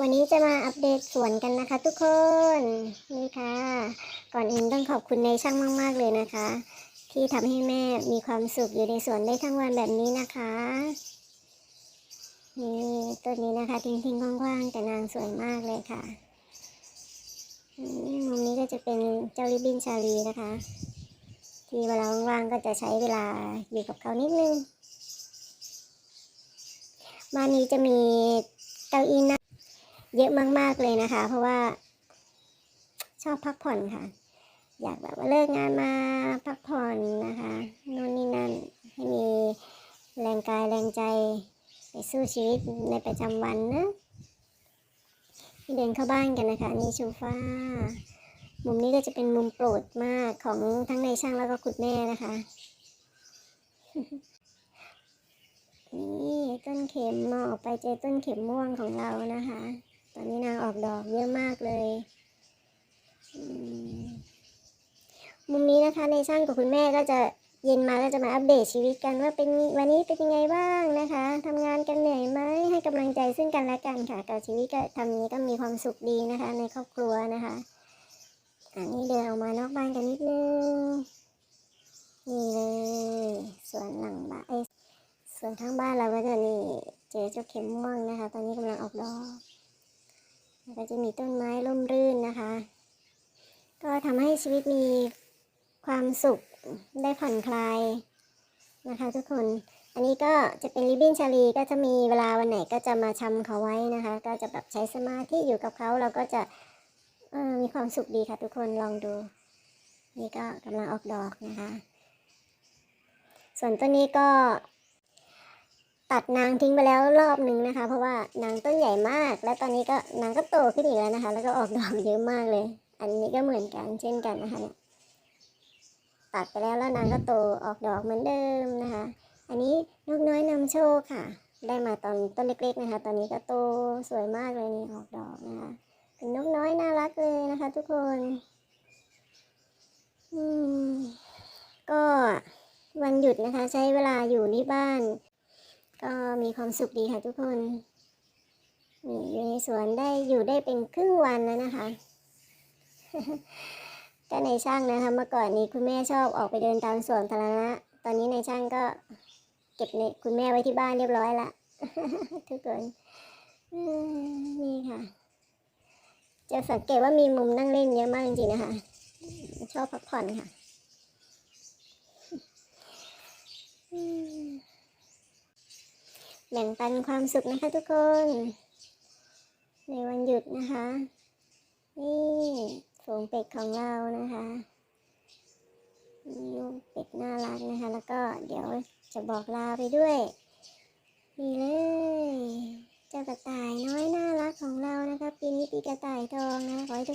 วันนี้จะมาอัปเดตสวนกันนะคะทุกคนนี่ค่ะ ก่อนอื่นต้องขอบคุณในช่างมาก ๆ เลยนะคะ ที่ทำให้แม่มีความสุขอยู่ในสวนได้ทั้งวันแบบนี้นะคะนี่ต้นนี้นะคะทิ้งทิ้งๆกว้างๆแต่นางสวยมากเลยค่ะอืมมุมนี้ก็จะเป็นเจ้าลิบบินชาลีนะคะ ที่เวลาว่างๆก็จะใช้เวลาอยู่กับเขานิดนึงบ้านนี้จะมีเก้าอี้นั่ง เยอะมาก ๆ เลยนะคะ เพราะว่า ชอบพักผ่อนค่ะ อยากแบบว่าเลิกงานมาพักผ่อนนะคะโน่นนี่นั่นให้มีแรงกายแรงใจไปสู้ชีวิตในประจำวันนะเดินเข้าบ้านกันนะคะนี่ชูฟ้า มุมนี้ก็จะเป็นมุมโปรดมากของทั้งในช่างแล้วก็คุณแม่นะคะนี่ต้นเข็มมองออกไปเจอต้นเข็มม่วงของเรานะคะ ตอนนี้นางออกดอกเยอะมากเลยมุมนี้นะคะในช่างกับคุณแม่ก็จะเย็นมาก็จะมาอัปเดตชีวิตกันว่าเป็นวันนี้เป็นยังไงบ้างนะคะทำงานกันเหนื่อยไหมให้กำลังใจซึ่งกันและกันค่ะกับชีวิตก็ทำนี้ก็มีความสุขดีนะคะ ในครอบครัวนะคะ อันนี้เดินออกมานอกบ้านกันนิดนึงนี่เลยสวนหลังบ้านเอสวนข้างบ้านเราก็จะนี่เจอเจ้าเข็มม่วงนะคะ ตอนนี้กำลังออกดอก ก็จะมีต้นไม้ร่มรื่นนะคะ ก็ทำให้ชีวิตมีความสุขได้ผ่อนคลายนะคะทุกคน อันนี้ก็จะเป็นริบบิ้นชาลีก็จะมีเวลาวันไหนก็จะมาชำเขาไว้นะคะ ก็จะแบบใช้สมาธิอยู่กับเขาเราก็จะมีความสุขดีค่ะทุกคนลองดู นี่ก็กำลังออกดอกนะคะ ส่วนต้นนี้ก็ ตัดนางทิ้งไปแล้วรอบหนึ่งนะคะ เพราะว่านางต้นใหญ่มาก แล้วตอนนี้ก็นางก็โตขึ้นอีกแล้วนะคะ แล้วก็ออกดอกเยอะมากเลย อันนี้ก็เหมือนกันเช่นกันนะคะเนี่ยตัดไปแล้วแล้วนางก็โตออกดอกเหมือนเดิมนะคะ อันนี้นกน้อยนำโชคค่ะ ได้มาตอนต้นเล็กๆนะคะ ตอนนี้ก็โตสวยมากเลยนี่ออกดอกนะคะเป็นนกน้อยน่ารักเลยนะคะ ทุกคนอืมก็วันหยุดนะคะ ใช้เวลาอยู่ที่บ้าน ก็มีความสุขดีค่ะทุกคนนี่อยู่ในสวนได้อยู่ได้เป็นครึ่งวันแล้วนะคะก็ในช่างนะคะเมื่อก่อนนี้คุณแม่ชอบออกไปเดินตามสวนสาธารณะตอนนี้ในช่างก็เก็บในคุณแม่ไว้ที่บ้านเรียบร้อยละทุกคนนี่ค่ะ จะสังเกตว่ามีมุมนั่งเล่นเยอะมากจริงๆนะคะ ชอบพักผ่อนค่ะอืม แบ่งปันความสุขนะคะทุกคน ในวันหยุดนะคะ นี่ฝูงเป็ดของเรานะคะลูกเป็ดน่ารักนะคะ แล้วก็เดี๋ยวจะบอกลาไปด้วย นี่เลย เจ้ากระต่ายน้อยน่ารักของเรานะคะปีนี้ปีกระต่ายทองนะขอให้ทุกคน